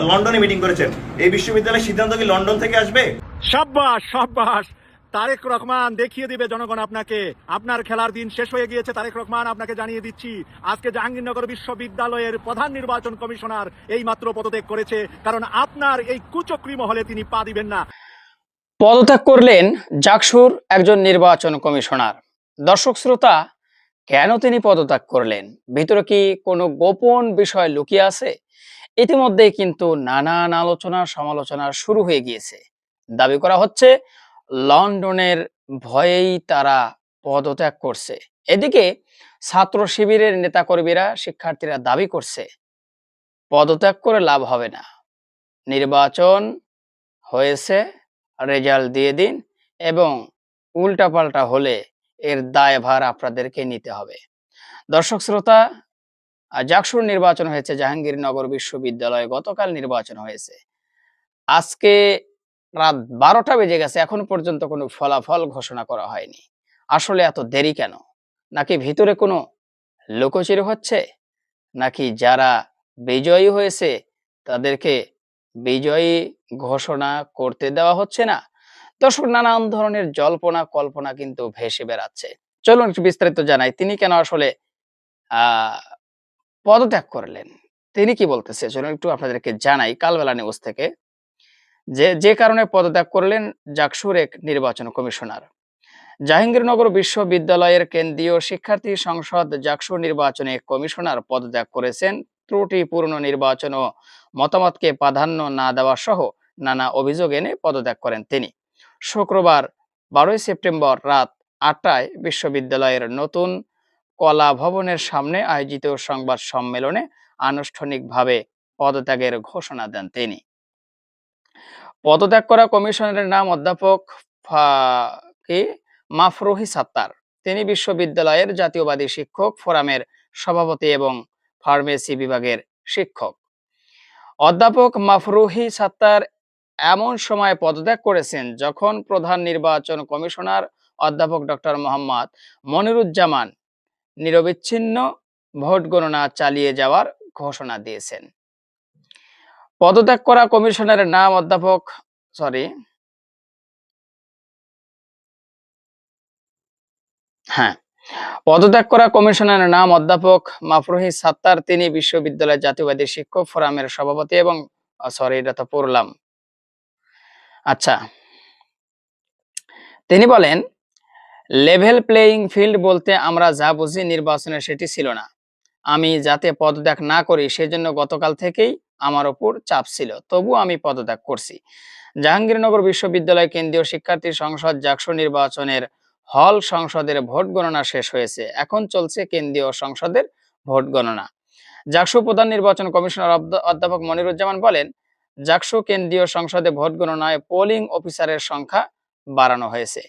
লন্ডনে মিটিং করেছেন। এই বিশ্ববিদ্যালয়ের সিদ্ধান্ত কি লন্ডন থেকে আসবে? সাব্বাস সাব্বাস। তারেক রহমান দেখিয়ে দিবে জনগণ আপনাকে। আপনার খেলার দিন শেষ হয়ে গিয়েছে তারেক রহমান আপনাকে জানিয়ে দিচ্ছি। আজকে জাহাঙ্গীরনগর বিশ্ববিদ্যালয়ের প্রধান নির্বাচন কমিশনার এই মাত্র পদত্যাগ করেছে কারণ আপনার এই কুচক্রি মহলে তিনি পা দিবেন না। পদত্যাগ করলেন জাকসুর একজন নির্বাচন কমিশনার। দর্শক শ্রোতা কেন তিনি পদত্যাগ করলেন? ভিতরে কি কোনো গোপন বিষয় লুকিয়ে আছে? ইতিমধ্যেই কিন্তু নানান আলোচনা, সমালোচনা শুরু হয়ে গিয়েছে। দাবি করা হচ্ছে, লন্ডনের ভয়েই তারা পদত্যাগ করছে। এদিকে ছাত্র শিবিরের নেতাকর্মীরা, শিক্ষার্থীরা দাবি করছে, পদত্যাগ করে লাভ হবে না। নির্বাচন হয়েছে, রেজাল্ট দিয়ে দিন এবং উল্টাপাল্টা হলে এর দায়ভার আপনাদেরকে নিতে হবে। দর্শক শ্রোতা জাকসুর নির্বাচন হয়েছে, জাহাঙ্গীরনগর বিশ্ববিদ্যালয়ে গতকাল নির্বাচন হয়েছে। আজকে রাত বারোটা বেজে গেছে, এখন পর্যন্ত কোনো ফলাফল ঘোষণা করা হয়নি। আসলে এত দেরি কেন? নাকি ভিতরে কোনো লুকোচুরি হচ্ছে? নাকি যারা বিজয়ী হয়েছে, তাদেরকে বিজয়ী ঘোষণা করতে দেওয়া হচ্ছে না? দর্শক, নানান ধরনের জল্পনা কল্পনা কিন্তু ভেসে বেড়াচ্ছে। চলুন একটু বিস্তারিত জানাই, তিনি কেন আসলে, আহ পদত্যাগ করলেন। তিনি কি বলতেছে? চলুন একটু আপনাদেরকে জানাই কালবেলা নিউজ থেকে যে যে কারণে পদত্যাগ করলেন জাকসুর এক নির্বাচন কমিশনার। জাহাঙ্গীরনগর বিশ্ববিদ্যালয়ের কেন্দ্রীয় শিক্ষার্থী সংসদ জাকসুর নির্বাচনে কমিশনার পদত্যাগ করেছেন। ত্রুটিপূর্ণ নির্বাচন ও মতামতকে প্রাধান্য না দেওয়া সহ নানা অভিযোগ এনে পদত্যাগ করেন তিনি। শুক্রবার বারোই সেপ্টেম্বর রাত আটটায় বিশ্ববিদ্যালয়ের নতুন কলা ভবনের সামনে আয়োজিত সংবাদ সম্মেলনে আনুষ্ঠানিকভাবে পদত্যাগের ঘোষণা দেন তিনি। পদত্যাগ করা কমিশনারের নাম অধ্যাপক মাফরুহি সাত্তার। তিনি বিশ্ববিদ্যালয়ের জাতীয়বাদী শিক্ষক ফোরামের সভাপতি এবং ফার্মেসি বিভাগের শিক্ষক। অধ্যাপক মাফরুহি সাত্তার এমন সময় পদত্যাগ করেছেন যখন প্রধান নির্বাচন কমিশনার অধ্যাপক ডক্টর মোহাম্মদ মনিরুজ্জামান নিরবিচ্ছিন্ন ভোট গণনা চালিয়ে যাওয়ার ঘোষণা দিয়েছেন। পদত্যাগ করা কমিশনারের নাম অধ্যাপক সরি হ্যাঁ পদত্যাগ করা কমিশনারের নাম অধ্যাপক মাফরুহি সাত্তার, তিনি বিশ্ববিদ্যালয়ের জাতীয়বাদী শিক্ষক ফোরামের সভাপতি এবং সরি এটা তো পড়লাম। আচ্ছা তিনি বলেন লেভেল প্লেয়িং ফিল্ড বলতে আমরা যা বুঝি নির্বাচনে সেটি ছিল না। আমি যাতে পদত্যাগ না করি, সেজন্য গতকাল থেকেই আমার ওপর চাপ ছিল। তবু আমি পদত্যাগ করছি। জাহাঙ্গীরনগর বিশ্ববিদ্যালয় কেন্দ্রীয় শিক্ষার্থী সংসদ জাকসু নির্বাচনের হল সংসদের ভোট গণনা শেষ হয়েছে। এখন চলছে কেন্দ্রীয় সংসদের ভোট গণনা। জাকসু প্রধান নির্বাচন কমিশনার অধ্যাপক মনিরুজ্জামান বলেন, জাকসু কেন্দ্রীয় সংসদে ভোট গণনায় পোলিং অফিসারের সংখ্যা বাড়ানো হয়েছে।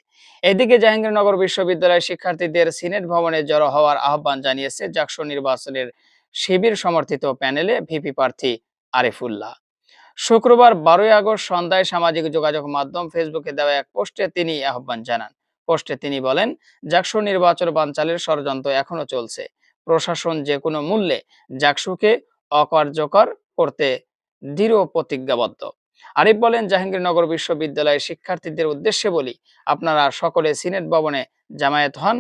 এদিকে জাহাঙ্গীরনগর বিশ্ববিদ্যালয়ের শিক্ষার্থীদের সিনেট ভবনে জড়ো হওয়ার আহ্বান জানিয়েছে জাকসু নির্বাচনের শিবির সমর্থিত প্যানেলে ভিপি প্রার্থী আরিফুল্লাহ। শুক্রবার বারোই আগস্ট সন্ধ্যায় সামাজিক যোগাযোগ মাধ্যম ফেসবুকে দেওয়া এক পোস্টে তিনি আহ্বান জানান। পোস্টে তিনি বলেন, জাকসু নির্বাচন বানচালের ষড়যন্ত্র এখনও চলছে। প্রশাসন যে কোনো মূল্যে জাকসুকে অকার্যকর করতে দৃঢ় প্রতিজ্ঞাবদ্ধ। আরিফ বলেন, জাহাঙ্গীরনগর বিশ্ববিদ্যালয়ের শিক্ষার্থীদের উদ্দেশ্যে বলি, আপনারা সকলে সিনেট ভবনে জামায়াত হন,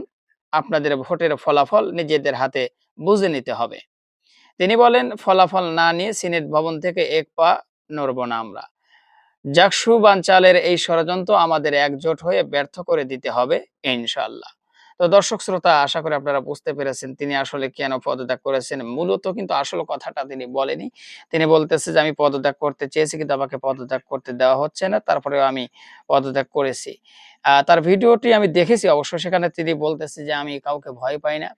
আপনাদের ভোটের ফলাফল নিজেদের হাতে বুঝে নিতে হবে। তিনি বলেন, ফলাফল না নিয়ে সিনেট ভবন থেকে এক পা নড়ব না আমরা। জাকসু বাঞ্চালের এই ষড়যন্ত্র আমাদের একজোট হয়ে ব্যর্থ করে দিতে হবে, ইনশাআল্লাহ। তো দর্শক শ্রোতা, আশা করি আপনারা বুঝতে পেরেছেন তিনি আসলে কেন পদত্যাগ করেছেন। মূলত কিন্তু আসল কথাটা তিনি বলেনি। তিনি বলতেছে যে, আমি পদত্যাগ করতে চেয়েছি, কিন্তু আমাকে পদত্যাগ করতে দেওয়া হচ্ছে না, তারপরেও আমি পদত্যাগ করেছি। তার ভিডিওটি আমি দেখেছি, অবশ্য সেখানে তিনি বলতেছে যে, আমি কাউকে ভয় পাই না।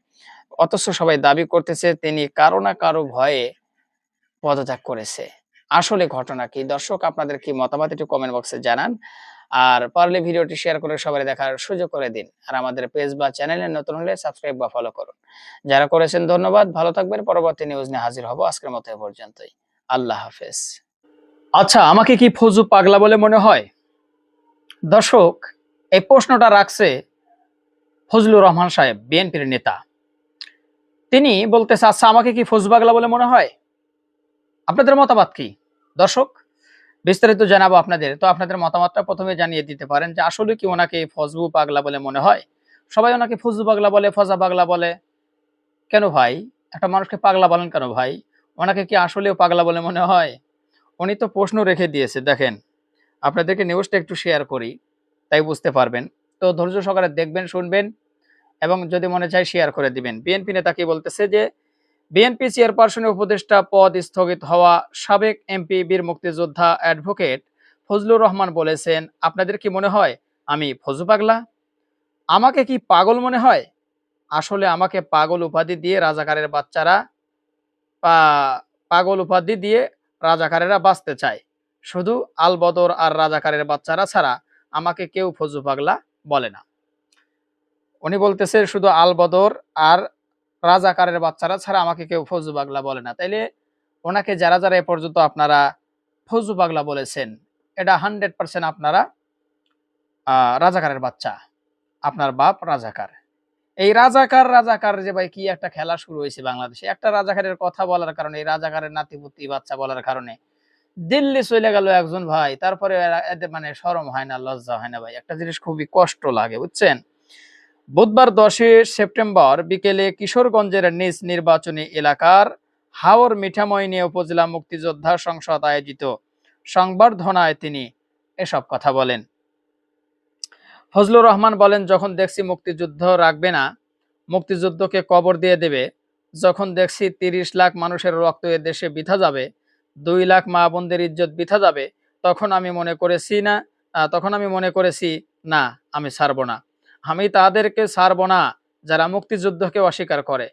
অথচ সবাই দাবি করতেছে, তিনি কারও না কারও ভয়ে পদত্যাগ করেছে। আসলে ঘটনা কি? দর্শক, আপনাদের কি মতামত একটু কমেন্ট বক্সে জানান। আর পারলে ভিডিওটি শেয়ার করে সবাই দেখার সুযোগ করে দিন। আর আমাদের পেজ বা চ্যানেলে নতুন হলে সাবস্ক্রাইব বা ফলো করুন। যারা করেছেন ধন্যবাদ, ভালো থাকবেন, পরবর্তী নিউজ নিয়ে হাজির হব আজকের মতো এ পর্যন্তই। আল্লাহ হাফেজ। আচ্ছা আমাকে কি ফজু পাগলা বলে মনে হয়? দর্শক, এই প্রশ্নটা রাখছে ফজলুর রহমান সাহেব, বিএনপির নেতা। তিনি বলতেছে আচ্ছা আমাকে কি ফজু পাগলা বলে মনে হয়? আপনাদের মতামত কি? দর্শক বিস্তারিত জানাব আপনাদের। তো আপনাদের মতামতটা প্রথমে জানিয়ে দিতে পারেন যে আসলে কি ওনাকে ফজবু পাগলা বলে মনে হয়? সবাই ওনাকে ফজবু পাগলা বলে, ফজা পাগলা বলে। কেন ভাই? একটা মানুষকে পাগলা বলেন কেন ভাই? ওনাকে কি আসলেও পাগলা বলে মনে হয়? উনি তো প্রশ্ন রেখে দিয়েছে, দেখেন। আপনাদেরকে নিউজটা একটু শেয়ার করি, তাই বুঝতে পারবেন। তো ধৈর্য সহকারে দেখবেন, শুনবেন, এবং যদি মনে চায় শেয়ার করে দিবেন। বিএনপি নেতা কি বলতেছে যে বিএনপি চেয়ারপারসনের উপদেষ্টা পদ স্থগিত হওয়া সাবেক এমপি, বীর মুক্তিযোদ্ধা অ্যাডভোকেট ফজলুর রহমান বলেছেন, আপনাদের কি মনে হয় আমি ফজু পাগলা? আমাকে কি পাগল মনে হয়? আসলে আমাকে পাগল উপাধি দিয়ে রাজাকারের বাচ্চারা পাগল উপাধি দিয়ে রাজাকারেরা বাঁচতে চায়। শুধু আলবদর আর রাজাকারের বাচ্চারা ছাড়া আমাকে কেউ ফজু পাগলা বলে না। উনি বলতেছে শুধু আলবদর আর রাজাকারের বাচ্চারা ছাড়া আমাকে কেউ ফজু পাগলা বলে না। তাইলে ওনাকে যারা যারা এ পর্যন্ত আপনারা ফজু পাগলা বলেছেন, এটা হান্ড্রেড পার্সেন্ট আপনারা রাজাকারের বাচ্চা, আপনার বাপ রাজাকার। এই রাজাকার রাজাকার যে ভাই কি একটা খেলা শুরু হয়েছে বাংলাদেশে, একটা রাজাকারের কথা বলার কারণে, এই রাজাকারের নাতিপুতি বাচ্চা বলার কারণে, দিল্লি চলে গেল একজন ভাই, তারপরে মানে সরম হয় না, লজ্জা হয় না ভাই। একটা জিনিস খুবই কষ্ট লাগে, বুঝছেন? বুধবার দশই সেপ্টেম্বর বিকেলে কিশোরগঞ্জের নিজ নির্বাচনী এলাকার হাওর মিঠামইনি উপজেলা মুক্তিযোদ্ধা সংসদ আয়োজিত সংবর্ধনায় তিনি এসব কথা বলেন। ফজলুর রহমান বলেন, যখন দেখছি মুক্তিযুদ্ধ রাখবে না, মুক্তিযুদ্ধকে কবর দিয়ে দেবে, যখন দেখছি তিরিশ লাখ মানুষের রক্ত এ দেশে বিথা যাবে, দুই লাখ মা বোনদের ইজ্জত বিথা যাবে, তখন আমি মনে করেছি না তখন আমি মনে করেছি, না, আমি ছাড়বো না। আমি তাদেরকে ছাড়বো না, যারা মুক্তিযুদ্ধকে অস্বীকার করে।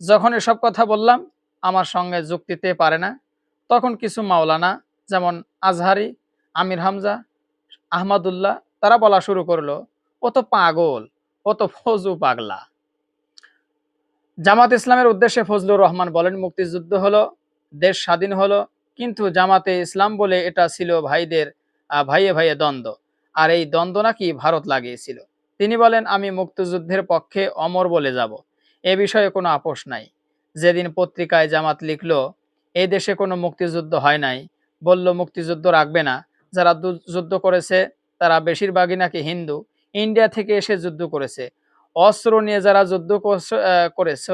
যখন এসব কথা বললাম, আমার সঙ্গে যুক্তিতে পারে না। তখন কিছু মাওলানা, যেমন আজহারি, আমির হামজা, আহমদুল্লাহ, তারা বলা শুরু করল, ও তো পাগল, ও তো ফজু পাগলা। জামাত ইসলামের উদ্দেশ্যে ফজলুর রহমান বলেন, মুক্তিযুদ্ধ হলো, দেশ স্বাধীন হলো, কিন্তু জামাতে ইসলাম বলে এটা ছিল ভাইদের ভাইয়ে ভাইয়ে দ্বন্দ্ব। আর এই দ্বন্দ্ব নাকি ভারত লাগিয়েছিল। তিনি বলেন, আমি মুক্তিযুদ্ধের পক্ষে অমর বলে যাব। এ বিষয়ে কোনো আপোষ নাই। যেদিন পত্রিকায় জামাত লিখল এই দেশে কোনো মুক্তিযুদ্ধ হয় নাই। বলল, মুক্তিযুদ্ধ রাখবে না। যারা যুদ্ধ করেছে, তারা বেশিরভাগই নাকি হিন্দু। ইন্ডিয়া থেকে এসে যুদ্ধ করেছে। অস্ত্র নিয়ে যারা যুদ্ধ করেছ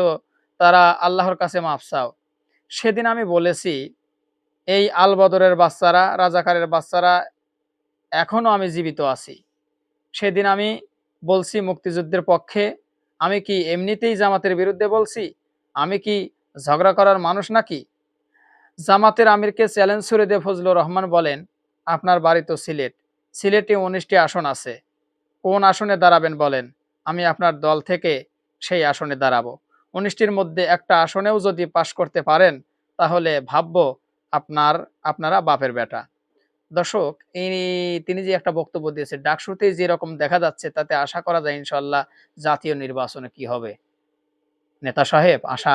তারা আল্লাহর কাছে মাফ চাও। সেদিন আমি বলেছি, এই আলবদরের বাচ্চারা, রাজাকারের বাচ্চারা এখনও আমি জীবিত আছি। সেদিন আমি বলছি মুক্তিযুদ্ধের পক্ষে, আমি কি এমনিতেই জামাতের বিরুদ্ধে বলছি? আমি কি ঝগড়া করার মানুষ নাকি? জামাতের আমিরকে চ্যালেঞ্জ ছুড়ে দিয়ে ফজলুর রহমান বলেন, আপনার বাড়ি তো সিলেট। সিলেটে উনিশটি আসন আছে। কোন আসনে দাঁড়াবেন বলেন? আমি আপনার দল থেকে সেই আসনে দাঁড়াবো। উনিশটির মধ্যে একটা আসনেও যদি পাশ করতে পারেন, তাহলে ভাববো আপনার, আপনারা বাপের বেটা। দর্শক তিনি যে একটা বক্তব্য দিয়েছে ডাকসুতেই যেরকম দেখা যাচ্ছে, তাতে আশা করা যায় ইনশাল্লাহ জাতীয় নির্বাচনে কি হবে। নেতা সাহেব, আশা,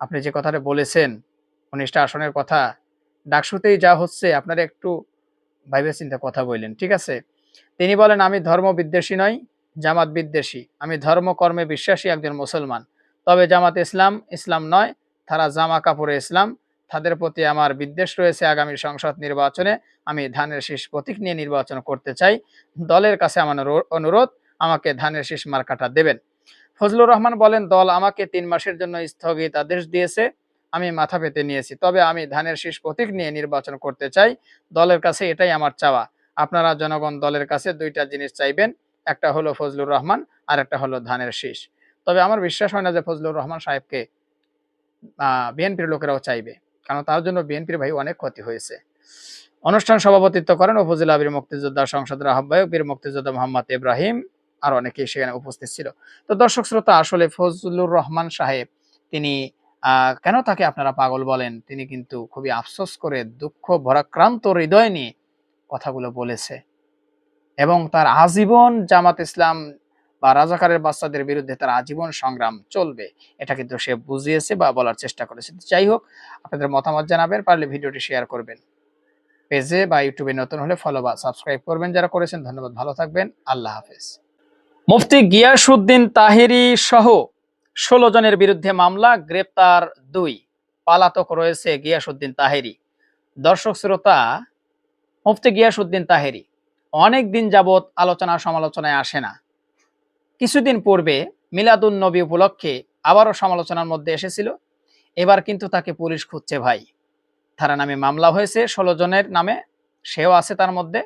আপনি যে কথাটা বলেছেন, উনিশটা আসনের কথা ডাকসুতেই যা হচ্ছে, আপনারা একটু ভাইবে চিন্তা কথা বললেন, ঠিক আছে? তিনি বলেন, আমি ধর্ম বিদ্বেষী নই, জামাত বিদ্বেষী। আমি ধর্ম কর্মে বিশ্বাসী একজন মুসলমান। তবে জামাত ইসলাম ইসলাম নয়, তারা জামা কাপড়ে ইসলাম তাদের প্রতি আমার বিদ্বেষ রয়েছে আগামী সংসদ নির্বাচনে। আমি ধানের শীষ প্রতীক নিয়ে নির্বাচন করতে চাই। দলের কাছে আমার অনুরোধ, আমাকে ধানের শীষ মার্কাটা দেবেন। ফজলুর রহমান বলেন, দল আমাকে তিন মাসের জন্য স্থগিত আদেশ দিয়েছে। আমি মাথা পেতে নিয়েছি। তবে আমি ধানের শীষ প্রতীক নিয়ে নির্বাচন করতে চাই। দলের কাছে এটাই আমার চাওয়া। আপনারা জনগণ দলের কাছে দুইটা জিনিস চাইবেন। একটা হলো ফজলুর রহমান, আর একটা হলো ধানের শীষ। তবে আমার বিশ্বাস হয় না যে ফজলুর রহমান সাহেবকে বিএনপির লোকেরাও চাইবে। কারণ তার জন্য বিএনপির ভাই অনেক ক্ষতি হয়েছে। অনুষ্ঠান সভাপতিত্ব করেন উপজেলা বীর মুক্তিযোদ্ধা সংসদের আহ্বায়ক বীর মুক্তিযোদ্ধা মোহাম্মদ ইব্রাহিম আর অনেকেই সেখানে উপস্থিত ছিল। তো দর্শক শ্রোতা, আসলে ফজলুর রহমান সাহেব, তিনি কেন তাকে আপনারা পাগল বলেন? তিনি কিন্তু খুবই আফসোস করে দুঃখ, ভরাক্রান্ত হৃদয় নিয়ে কথাগুলো বলেছে। এবং তার আজীবন জামাত ইসলাম বা রাজাকারের বাচ্চাদের বিরুদ্ধে তার আজীবন সংগ্রাম চলবে। এটা কিন্তু সে বুঝিয়েছে বা বলার চেষ্টা করেছে। যাই হোক, আপনাদের মতামত জানাবেন, পারলে ভিডিওটি শেয়ার করবেন। পেজে বা ইউটিউবে নতুন হলে ফলো বা সাবস্ক্রাইব করবেন যারা করেছেন। ধন্যবাদ, ভালো থাকবেন। আল্লাহ হাফেজ। মুফতি গিয়াসুদ্দিন তাহেরি সহ ষোলো জনের বিরুদ্ধে মামলা, গ্রেপ্তার দুই। পালাতক রয়েছে গিয়াসুদ্দিন তাহেরি। দর্শক শ্রোতা, মুফতি গিয়াসউদ্দিন তাহেরি, অনেক দিন যাবৎ আলোচনা সমালোচনায় আসে না। কিছুদিন পূর্বে মিলাদুন নবী উপলক্ষে আবারও সমালোচনার মধ্যে এসেছিল। এবার কিন্তু তাকে পুলিশ খুঁজছে ভাই। তার নামে মামলা হয়েছে, ষোলো জনের নামে সেও আছে তার মধ্যে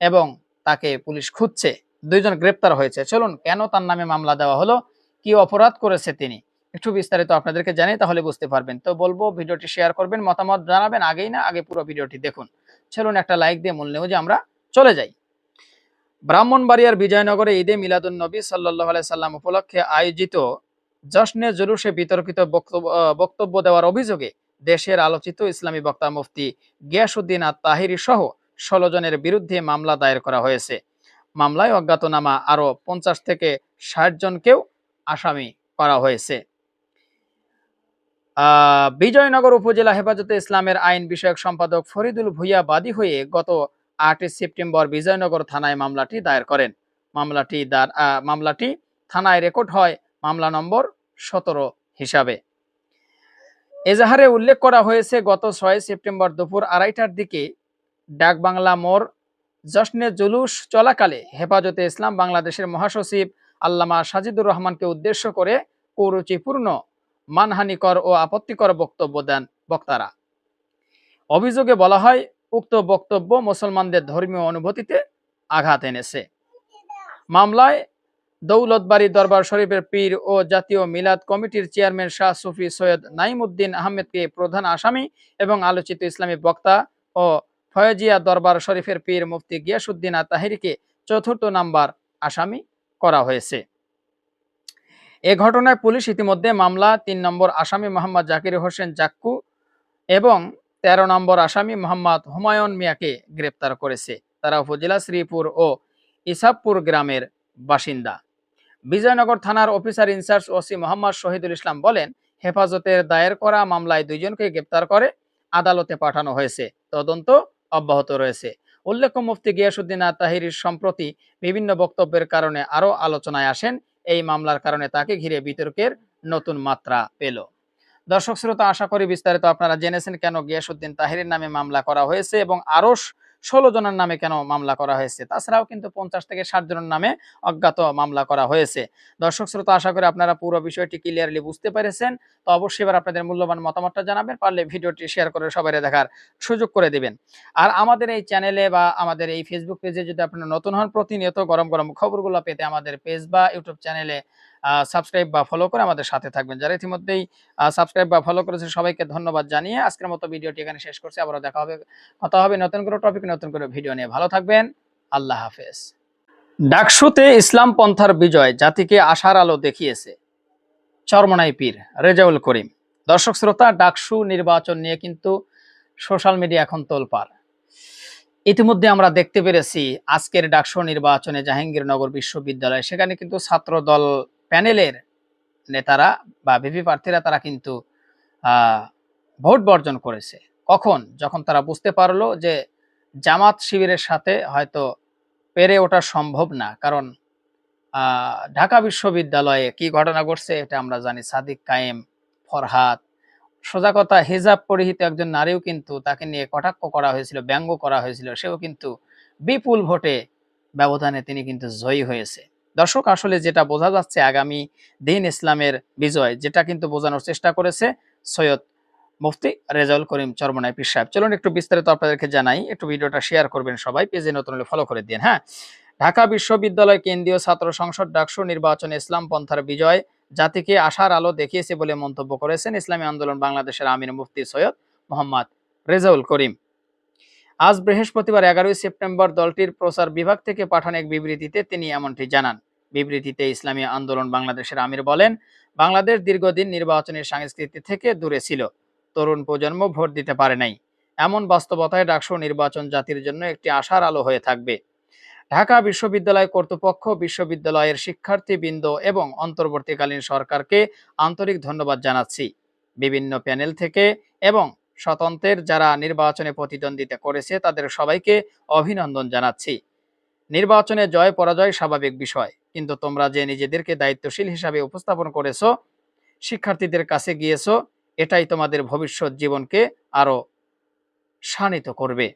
এবং তাকে পুলিশ খুঁজছে। দুইজন গ্রেপ্তার হয়েছে। চলুন, কেন তার নামে মামলা দেওয়া হলো? কি অপরাধ করেছে তিনি? একটু বিস্তারিত আপনাদেরকে জানি তাহলে বুঝতে পারবেন। তো বলব, ভিডিওটি শেয়ার করবেন, মতামত জানাবেন, আগেই না, আগে পুরো ভিডিওটি দেখুন। চলুন, একটা লাইক দিয়ে মূল নিউজে আমরা চলে যাই। ব্রাহ্মণবাড়িয়ার বিজয়নগরে ঈদে মিলাদুন নবী সাল্লাহ সাল্লাম উপলক্ষে আয়োজিত জশ্নে জুলুসে বিতর্কিত বক্তব্য দেওয়ার অভিযোগে দেশের আলোচিত ইসলামী বক্তা মুফতি গিয়াসুদ্দিন আর তাহিরি সহ ষোলো জনের বিরুদ্ধে মামলা দায়ের করা হয়েছে। মামলায় অজ্ঞাতনামা আরও পঞ্চাশ থেকে ষাট জনকেও আসামি করা হয়েছে। বিজয়নগর উপজেলা হেফাজতে ইসলামের আইন বিষয়ক সম্পাদক ফরিদুল ভুইয়া বাদী হয়ে গত আটই সেপ্টেম্বর বিজয়নগর থানায় মামলাটি দায়ের করেন। মামলাটি দার- মামলাটি থানায় রেকর্ড হয় মামলা নম্বর সতেরো হিসাবে। এজাহারে উল্লেখ করা হয়েছে, গত ছয় সেপ্টেম্বর দুপুর আড়াইটার দিকে ডাকবাংলা মোড় জশ্নে জুলুস চলাকালে হেফাজতে ইসলাম বাংলাদেশের মহাসচিব আল্লামা সাজিদুর রহমানকে উদ্দেশ্য করে কুরুচিপূর্ণ, মানহানিকর ও আপত্তিকর বক্তব্য দেন বক্তারা। অভিযোগে বলা হয় উক্ত বক্তব্য মুসলমানদের ধর্মীয় অনুভূতিতে আঘাত এনেছে। মামলায় দৌলতবাড়ি দরবার শরীফের পীর ও জাতীয় মিলাদ কমিটির চেয়ারম্যান শাহ সুফি সৈয়দ নাইমুদ্দিন আহমেদকে প্রধান আসামি এবং আলোচিত ইসলামী বক্তা ও ফয়েজিয়া দরবার শরীফের পীর মুফতি গিয়াসুদ্দিন আর তাহিরিকে চতুর্থ নাম্বার আসামি করা হয়েছে। এ ঘটনায় পুলিশ ইতিমধ্যে মামলা তিন নম্বর আসামি মোহাম্মদ জাকির হোসেন জাক্কু এবং তেরো নম্বর আসামি মোহাম্মদ হুমায়ুন মিয়াকে গ্রেপ্তার করেছে। তারা উপজেলা শ্রীপুর ও ইসাবপুর গ্রামের বাসিন্দা। বিজয়নগর থানার officer in charge OC Mohammad Shahidul Islam বলেন, হেফাজতের দায়ের করা মামলায় দুইজনকে গ্রেপ্তার করে আদালতে পাঠানো হয়েছে। তদন্ত অব্যাহত রয়েছে। উল্লেখ্য, মুফতি গিয়াসুদ্দিন আর তাহিরির সম্প্রতি বিভিন্ন বক্তব্যের কারণে আরও আলোচনায় আসেন। এই মামলার কারণে তাকে ঘিরে বিতর্কের নতুন মাত্রা পেল। দর্শক শ্রোতা, আশা করি বিস্তারিত আপনারা জেনেছেন কেন গিয়াসুদ্দিন তাহিরের নামে মামলা করা হয়েছে এবং আরও ষোলো জনের নামে কেন মামলা করা হয়েছে। তাছাড়াও কিন্তু পঞ্চাশ থেকে ষাট জনের নামে অজ্ঞাত মামলা করা হয়েছে। দর্শক শ্রোতা, আশা করি আপনারা পুরো বিষয়টি ক্লিয়ারলি বুঝতে পেরেছেন। তো অবশ্যই এবার আপনাদের মূল্যবান মতামতটা জানাবেন, পারলে ভিডিওটি শেয়ার করে সবাই দেখার সুযোগ করে দিবেন। আর আমাদের এই চ্যানেলে বা আমাদের এই ফেসবুক পেজে যদি আপনারা নতুন হন, প্রতিনিয়ত গরম গরম খবরগুলো পেতে আমাদের পেজ বা ইউটিউব চ্যানেলে সাবস্ক্রাইব বা ফলো করে আমাদের সাথে থাকবেন। যারা ইতিমধ্যেই সাবস্ক্রাইব বা ফলো করেছে, সবাইকে ধন্যবাদ জানিয়ে আজকের মতো ভিডিওটি এখানে শেষ করছি। আবারও দেখা হবে, কথা হবে নতুন করে টপিক নতুন করে ভিডিও নিয়ে। ভালো থাকবেন, আল্লাহ হাফেজ। ডাকসুতে ইসলাম পন্থার বিজয়, জাতিকে আশার আলো দেখিয়েছে। চরমনাই পীর রেজাউল করিম। দর্শক শ্রোতা, ডাকসু নির্বাচন নিয়ে কিন্তু সোশ্যাল মিডিয়া এখন তোলপাড়। ইতিমধ্যে আমরা দেখতে পেরেছি আজকের ডাকসু নির্বাচনে জাহাঙ্গীরনগর বিশ্ববিদ্যালয়, সেখানে কিন্তু ছাত্র দল প্যানেলের নেতারা বা ভিভি প্রার্থীরা তারা কিন্তু ভোট বর্জন করেছে। কখন? যখন তারা বুঝতে পারল যে জামাত শিবিরের সাথে হয়তো পেরে ওঠা সম্ভব না। কারণ ঢাকা বিশ্ববিদ্যালয়ে কি ঘটনা ঘটছে এটা আমরা জানি। সাদিক কায়েম, ফরহাদ, সোজা কথা, হিজাব পরিহিত একজন নারীও কিন্তু তাকে নিয়ে কটাক্ষ করা হয়েছিল, ব্যঙ্গ করা হয়েছিল। সেও কিন্তু বিপুল ভোটে ব্যবধানে তিনি কিন্তু জয়ী হয়েছে। দর্শক, আসলে যেটা বোঝা যাচ্ছে আগামী দিন ইসলামের বিজয়, যেটা কিন্তু বোঝানোর চেষ্টা করেছে সৈয়দ মুফতি রেজাউল করিম চরমনাই পীর সাহেব। চলুন একটু বিস্তারিত আপনাদেরকে জানাই, একটু ভিডিওটা শেয়ার করবেন সবাই, পেজে নতুন হলে ফলো করে দিন হ্যাঁ? ঢাকা বিশ্ববিদ্যালয় কেন্দ্রীয় ছাত্র সংসদ ডাকসু নির্বাচনে ইসলাম পন্থার বিজয়, জাতিকে আশার আলো দেখিয়েছে বলে মন্তব্য করেছেন ইসলামী আন্দোলন বাংলাদেশের আমির মুফতি সৈয়দ মোহাম্মদ রেজাউল করিম। আজ বৃহস্পতিবার এগারোই সেপ্টেম্বর দলটির প্রচার বিভাগ থেকে পাঠানো এক বিবৃতিতে তিনি এমনটি জানান। বিবৃতিতে ইসলামী আন্দোলন বাংলাদেশের আমির বলেন, বাংলাদেশ দীর্ঘদিন নির্বাচনের সংস্কৃতি থেকে দূরে ছিল। তরুণ প্রজন্ম ভোট দিতে পারে নাই। এমন বাস্তবতায় ডাকসু নির্বাচন জাতির জন্য একটি আশার আলো হয়ে থাকবে। ঢাকা বিশ্ববিদ্যালয় কর্তৃপক্ষ, বিশ্ববিদ্যালয়ের শিক্ষার্থীবৃন্দ এবং অন্তর্বর্তীকালীন সরকারকে আন্তরিক ধন্যবাদ জানাচ্ছি। বিভিন্ন প্যানেল থেকে এবং স্বতন্ত্রের যারা নির্বাচনে প্রতিদ্বন্দ্বিতা করেছে, তাদের সবাইকে অভিনন্দন জানাচ্ছি। নির্বাচনে জয় পরাজয় স্বাভাবিক বিষয়, কিন্তু তোমরা যে নিজেদেরকে দায়িত্বশীল হিসাবে উপস্থাপন করেছ, শিক্ষার্থীদের কাছে গিয়েছো, এটাই তোমাদের ভবিষ্যৎ জীবনকে আরও শানিত করবে।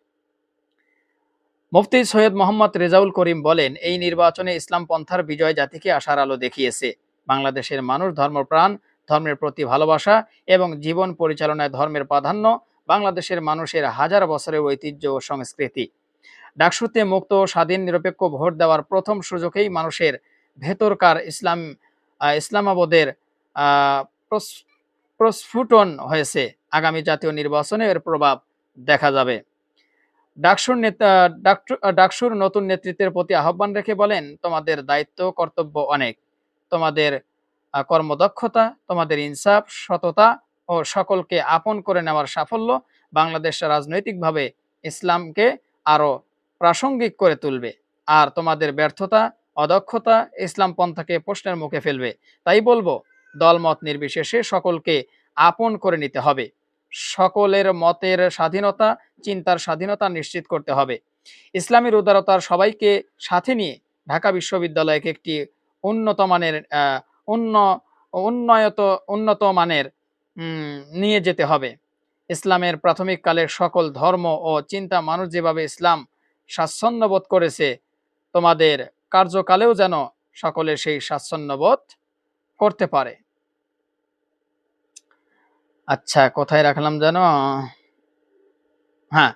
মুফতি সৈয়দ মোহাম্মদ রেজাউল করিম বলেন, এই নির্বাচনে ইসলাম পন্থার বিজয় জাতিকে আশার আলো দেখিয়েছে। বাংলাদেশের মানুষ ধর্মপ্রাণ ধর্মের প্রতি ভালোবাসা এবং জীবন পরিচালনায় ধর্মের প্রাধান্য বাংলাদেশের মানুষের হাজার বছরের ঐতিহ্য ও সংস্কৃতি। ডাকসুতে মুক্ত স্বাধীন নিরপেক্ষ ভোট দেওয়ার প্রথম সুযোগেই মানুষের ভেতরকার ইসলাম ইসলামাবাদের প্রস্ফুটন হয়েছে। আগামী জাতীয় নির্বাচনে এর প্রভাব দেখা যাবে। ডাকসুর নেতা ডাকসুর নতুন নেতৃত্বের প্রতি আহ্বান রেখে বলেন, তোমাদের দায়িত্ব, কর্তব্য অনেক। তোমাদের কর্মদক্ষতা তোমাদের ইনসাফ সততা ও সকলকে আপন করে নেওয়ার সাফল্য বাংলাদেশ রাজনৈতিকভাবে ইসলামকে আরও প্রাসঙ্গিক করে তুলবে। আর তোমাদের ব্যর্থতা অদক্ষতা ইসলাম পন্থাকে প্রশ্নের মুখে ফেলবে। তাই বলব দলমত নির্বিশেষে সকলকে আপন করে নিতে হবে। সকলের মতের স্বাধীনতা চিন্তার স্বাধীনতা নিশ্চিত করতে হবে। ইসলামের উদারতার সবাইকে সাথে নিয়ে ঢাকা বিশ্ববিদ্যালয়কে একটি উন্নত মানের আহ, উন্ন উন্নয়ত, উন্নত মানের নিয়ে যেতে হবে। ইসলামের প্রাথমিক কালের সকল ধর্ম ও চিন্তা মানুষ যেভাবে ইসলাম স্বাচ্ছন্দ্যবোধ করেছে, তোমাদের কার্যকালেও যেন সকলে সেই স্বাচ্ছন্দ্যবোধ করতে পারে। আচ্ছা কোথায় রাখলাম যেন? হ্যাঁ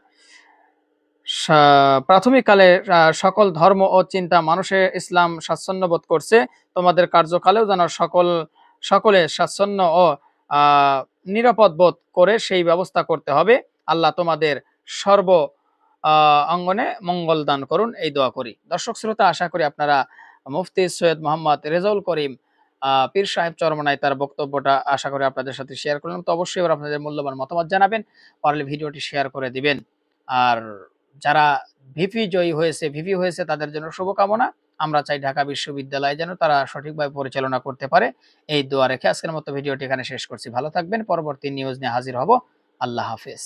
সা- প্রাথমিক কালে আহ, সকল ধর্ম ও চিন্তা মানুষের ইসলাম স্বাচ্ছন্দ্য বোধ করছে। তোমাদের কার্যকালেও যেন সকল সকলে স্বাচ্ছন্দ্য ও নিরাপদ বোধ করে সেই ব্যবস্থা করতে হবে। আল্লাহ তোমাদের সর্ব অঙ্গনে মঙ্গল দান করুন এই দোয়া করি। দর্শক শ্রোতা আশা করি আপনারা মুফতি সৈয়দ মোহাম্মদ রেজাউল করিম পীর সাহেব চরমনায় তার বক্তব্যটা আশা করি আপনাদের সাথে শেয়ার করলাম তো অবশ্যই আপনাদের মূল্যবান মতামত জানাবেন পারলে ভিডিওটি শেয়ার করে দিবেন। আর যারা ভিপি জয়ী হয়েছে, ভিপি হয়েছে তাদের জন্য শুভকামনা। আমরা চাই ঢাকা বিশ্ববিদ্যালয় যেন তারা সঠিকভাবে পরিচালনা করতে পারে। এই দোয়া রেখে আজকের মতো ভিডিওটি এখানে শেষ করছি। ভালো থাকবেন। পরবর্তী নিউজ নিয়ে হাজির হব। আল্লাহ হাফেজ।